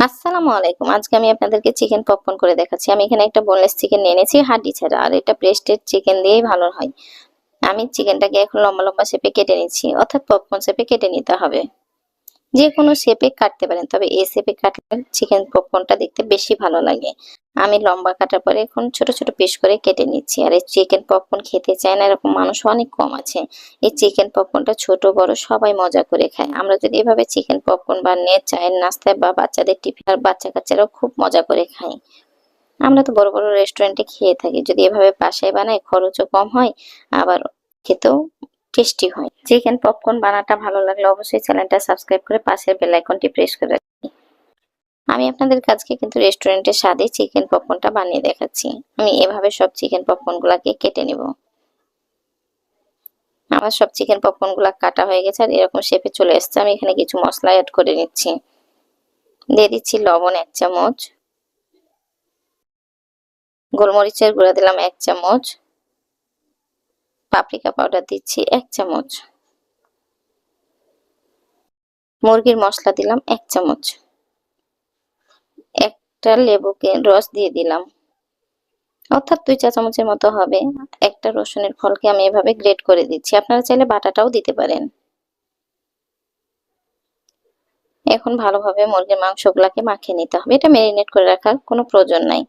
আসসালামু আলাইকুম। আজকে আমি আপনাদেরকে চিকেন পপকর্ন করে দেখাচ্ছি। আমি এখানে একটা বোনলেস চিকেন নিয়ে এনেছি, হাড্ডি ছাড়া। আর এটা প্রেস্টেড চিকেন দিয়েই ভালো হয়। আমি চিকেনটাকে এখন লম্বা লম্বা শেপে কেটে নিচ্ছি। অর্থাৎ পপকর্ন শেপে কেটে নিতে হবে। যে কোনো শেপে কাটতে পারেন, তবে এ শেপে কাটলে চিকেন পপকর্নটা দেখতে বেশি ভালো লাগে। আমি লম্বা কাটার পরে এখন ছোট ছোট পিস করে কেটে নিচ্ছি। আর এই চিকেন পপকর্ন খেতে চায় না, এরকম মানুষ অনেক কম আছে। এই চিকেন পপকর্নটা ছোট, বড়, সবাই মজা করে খায়। আমরা যদি এভাবে চিকেন পপকর্ন বানিয়ে চায়ের নাস্তায় বা বাচ্চাদের টিফিন আর বাচ্চা কাচ্চারাও খুব মজা করে খায়। আমরা তো বড় বড় রেস্টুরেন্টে খেয়ে থাকি। যদি এভাবে বাসায় বানাই, খরচও কম হয়, আবার খেতেও টেস্টি হয়। চিকেন পপকর্ন বানাটা ভালো লাগলে অবশ্যই চ্যানেলটা সাবস্ক্রাইব করে পাশের বেল আইকনটি প্রেস করে রাখি আমি আপনাদের কাছকে কিন্তু রেস্টুরেন্টের স্বাদে চিকেন পপকর্নটা বানিয়ে দেখাচ্ছি। আমি এভাবে সব চিকেন পপকর্ন গুলাকে কেটে নেব। আমার সব চিকেন পপকর্নগুলা কাটা হয়ে গেছে আর এরকম শেপে চলে এসছে। আমি এখানে কিছু মশলা অ্যাড করে নিচ্ছি। দিয়ে দিচ্ছি লবণ এক চামচ। গোলমরিচের গুঁড়া দিলাম এক চামচ। পাপরিকা পাউডার দিচ্ছি এক চামচ। মুরগির মশলা দিলাম এক চামচ। একটা লেবুকে রস দিয়ে দিলাম। অর্থাৎ দুই চা চামচের মতো হবে। একটা রসুনের ফলকে আমি এভাবে গ্রেট করে দিচ্ছি। আপনারা চাইলে বাটাটাও দিতে পারেন। এখন ভালোভাবে মুরগির মাংসগুলাকে মাখিয়ে নিতে হবে। এটা ম্যারিনেট করে রাখার কোনো প্রয়োজন নাই।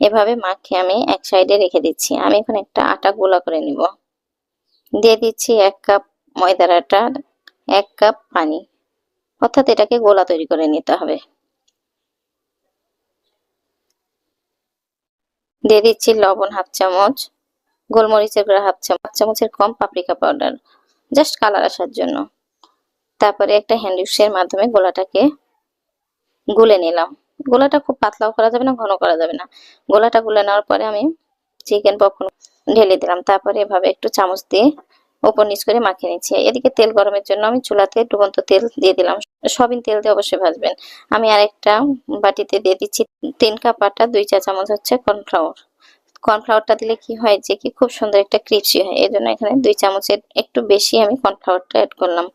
এভাবে মাখিয়ে আমি এক সাইডে রেখে দিচ্ছি। আমি এখন একটা আটা গোলা করে নিব। দিয়ে দিচ্ছি এক কাপ ময়দার আটা, এক কাপ পানি। অর্থাৎ এটাকে গোলা তৈরি করে নিতে হবে। দিয়ে দিচ্ছি লবণ হাফ চামচ, গোলমরিচের গুঁড়া হাফ চামচ চামচের কম পাপরিকা পাউডার, জাস্ট কালার আসার জন্য। তারপরে একটা হ্যান্ড উইক্সের মাধ্যমে গোলাটাকে গুলে নিলাম। গোলাটা খুব পাতলাও করা যাবে না, ঘন করা যাবে না। গোলাটা গুলে নেওয়ার পরে আমি চিকেন পপকর্ন ঢেলে দিলাম। তারপরে এভাবে একটু চামচ দিয়ে ওপর নিচ করে মাখিয়ে নিচ্ছি। এদিকে তেল গরমের জন্য আমি চুলাতে ডুবন্ত তেল দিয়ে দিলাম। সবিন তেল দিয়ে অবশ্যই ভাজবেন। আমি আরেকটা বাটিতে দিয়ে দিচ্ছি তিন কাপ আটা, দুই চা চামচ হচ্ছে কর্নফ্লাওয়ার। কর্নফ্লাওয়ারটা দিলে কি হয় যে কি খুব সুন্দর একটা ক্রিপসি হয়। এই জন্য এখানে দুই চামচের একটু বেশি আমি কর্নফ্লাওয়ারটা অ্যাড করলাম।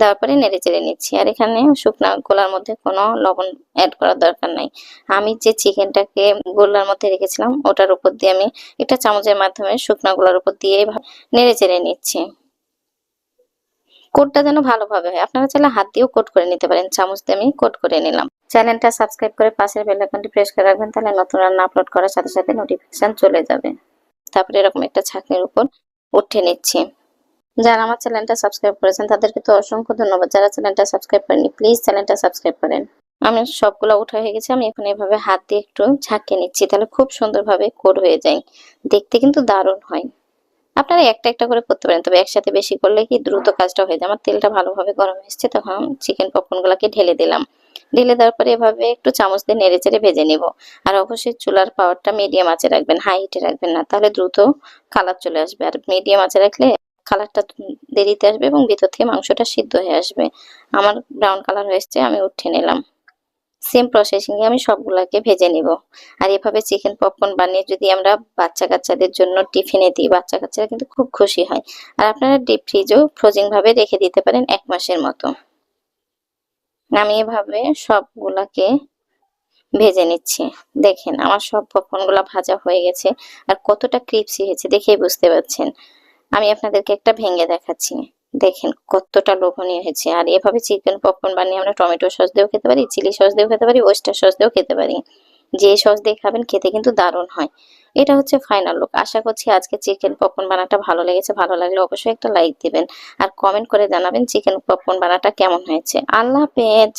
দেওয়ার পরে নেড়ে চেড়ে নিচ্ছি। আর এখানে শুকনা গোলার মধ্যে কোনো লবণ অ্যাড করার দরকার নাই। আমি যে চিকেনটাকে গোলার মধ্যে রেখেছিলাম, ওটার উপর দিয়ে আমি একটা চামচের মাধ্যমে শুকনা গোলার উপর দিয়ে নেড়ে চেড়ে নিচ্ছি। কোটটা যেন ভালোভাবে হয়। আপনারা চাইলে হাত দিয়েও কোট করে নিতে পারেন। চামচ দিয়ে আমি কোট করে নিলাম। চ্যানেলটা সাবস্ক্রাইব করে পাশের বেল আইকনটি প্রেস করে রাখবেন, তাহলে নতুন রান্না আপলোড করার সাথে সাথে নোটিফিকেশন চলে যাবে। তারপরে এরকম একটা ছাকনির উপর উঠে নিচ্ছি। যারা আমার চ্যানেলটা সাবস্ক্রাইব করেছেন, তাদেরকে তো অসংখ্য ধন্যবাদ। যারা চ্যানেলটা সাবস্ক্রাইব করেনি প্লিজ চ্যানেলটা সাবস্ক্রাইব করেন। আমি সবগুলো উঠা হয়ে গেছে, আমি এখন এভাবে হাত দিয়ে একটু ঝাঁকিয়ে নিচ্ছি, তাহলে খুব সুন্দরভাবে কোর হয়ে যায়। দেখতে কিন্তু দারুণ হয়। আপনারা একটা একটা করে করতে পারেন, তবে একসাথে বেশি করলে কি দ্রুত কাজটা হয়ে যায়? আমার তেলটা ভালোভাবে গরম এসছে, তখন চিকেন পপকর্ন গুলাকে ঢেলে দিলাম। ঢেলে দেওয়ার পরে এভাবে একটু চামচ দিয়ে নেড়ে চেড়ে ভেজে নিব। আর অবশ্যই চুলার পাওয়ারটা মিডিয়াম আঁচে রাখবেন হাই হিটে রাখবেন না, তাহলে দ্রুত কালার চলে আসবে। আর মিডিয়াম আঁচে রাখলে কালারটা দেরিতে আসবে এবং ভিতর থেকে মাংসটা সিদ্ধ হয়ে আসবে। আমার ব্রাউন কালার হয়েছে, আমি উঠে নিলাম। সেম প্রসেসিং এ আমি সবগুলাকে ভেজে নিব। আর এভাবে চিকেন পপকর্ন বানিয়ে যদি আমরা বাচ্চা কাচ্চাদের জন্য টিফিনে দিই, বাচ্চা কাচ্চারা কিন্তু খুব খুশি হয়। আর আপনারা ডিপ ফ্রিজেও ফ্রোজিং ভাবে রেখে দিতে পারেন এক মাসের মতো। আমি এভাবে সবগুলাকে ভেজে নিচ্ছি। দেখেন, আমার সব পপকর্নগুলা ভাজা হয়ে গেছে। আর কতটা ক্রিপসি হয়েছে দেখেই বুঝতে পারছেন। আমি আপনাদেরকে একটা ভেঙে দেখাচ্ছি। দেখেন, কতটা লোভনীয় হয়েছে। আর এভাবে চিকেন পপকর্ন বানিয়ে আমরা টমেটো সস দিয়েও খেতে পারি, চিলি সস দিয়েও খেতে পারি ওয়েস্টার সস দিয়েও খেতে পারি। যে সস দিয়ে খাবেন, খেতে কিন্তু দারুণ হয়। এটা হচ্ছে ফাইনাল লুক আশা করছি আজকে চিকেন পপকর্ন বানাটা ভালো লেগেছে। ভালো লাগলে অবশ্যই একটা লাইক দিবেন। আর কমেন্ট করে জানাবেন চিকেন পপকর্ন বানাটা কেমন হয়েছে। আল্লাহ হাফেজ!